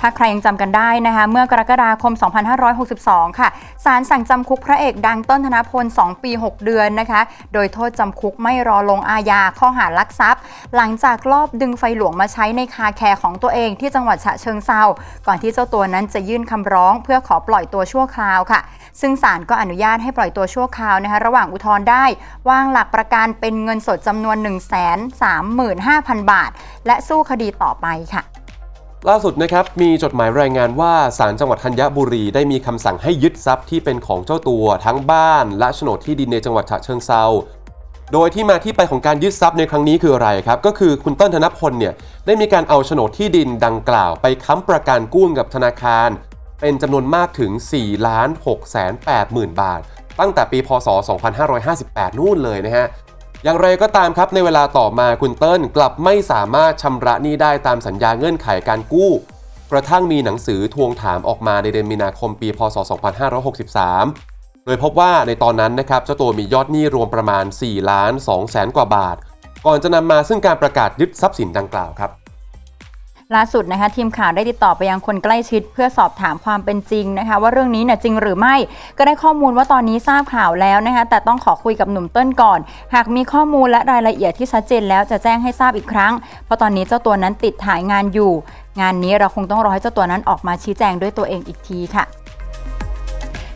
ถ้าใครยังจำกันได้นะคะ เมื่อกรกฎาคม 2562 ค่ะศาลสั่งจำคุกพระเอกดังต้นธนพล 2 ปี 6 เดือนนะคะ โดยโทษจำคุกไม่รอลงอาญาข้อหารักทรัพย์ หลังจากลอบดึงไฟหลวงมาใช้ในคาแคร์ของตัวเองที่จังหวัดฉะเชิงเซาก่อนที่เจ้าตัวนั้นจะยื่นคำร้อง เพื่อขอปล่อยตัวชั่วคราวค่ะ ซึ่งศาลก็อนุญาตให้ปล่อยตัวชั่วคราวนะคะระหว่างอุทธรณ์ได้วางหลักประกันเป็นเงินสดจำนวน 1 3 5 0 0 0 บาท และสู้คดีต่อไปค่ะ ล่าสุดนะครับมีจดหมายรายงานว่าศาลจังหวัดธัญบุรีได้มีคำสั่งให้ยึดทรัพย์ที่เป็นของเจ้าตัวทั้งบ้านและโฉนดที่ดินในจังหวัดฉะเชิงเซาโดยที่มาที่ไปของการยึดทรัพย์ในครั้งนี้คืออะไรครับ ก็คือคุณต้นธนพลเนี่ยได้มีการเอาโฉนดที่ดินดังกล่าว ไปค้ำประกันกู้กับธนาคาร เป็นจำนวนมากถึง4 6 8 0 0 0 0 บาท ตั้งแต่ปีพศ 2558 นู่นเลยนะฮะ อย่างไรก็ตามครับในเวลาต่อมาคุณเติ้ลกลับไม่สามารถชำระหนี้ได้ตามสัญญาเงื่อนไขการกู้ กระทั่งมีหนังสือทวงถามออกมาในเดือนมีนาคมปี พศ 2563 โดยพบว่าในตอนนั้นนะครับเจ้าตัวมียอดหนี้รวมประมาณ4ล้าน2แสนกว่าบาท ก่อนจะนำมาซึ่งการประกาศยึดทรัพย์สินดังกล่าวครับ ล่าสุดนะคะทีมข่าวได้ติดต่อไปยังคนใกล้ชิด เพื่อสอบถามความเป็นจริงนะคะ ว่าเรื่องนี้เนี่ยจริงหรือไม่ก็ได้ข้อมูลว่าตอนนี้ทราบข่าวแล้วนะคะแต่ต้องขอคุยกับหนุ่มเต้นก่อน หากมีข้อมูลและรายละเอียดที่ชัดเจนแล้วจะแจ้งให้ทราบอีกครั้ง เพราะตอนนี้เจ้าตัวนั้นติดถ่ายงานอยู่ งานนี้เราคงต้องรอให้เจ้าตัวนั้นออกมาชี้แจงด้วยตัวเองอีกทีค่ะ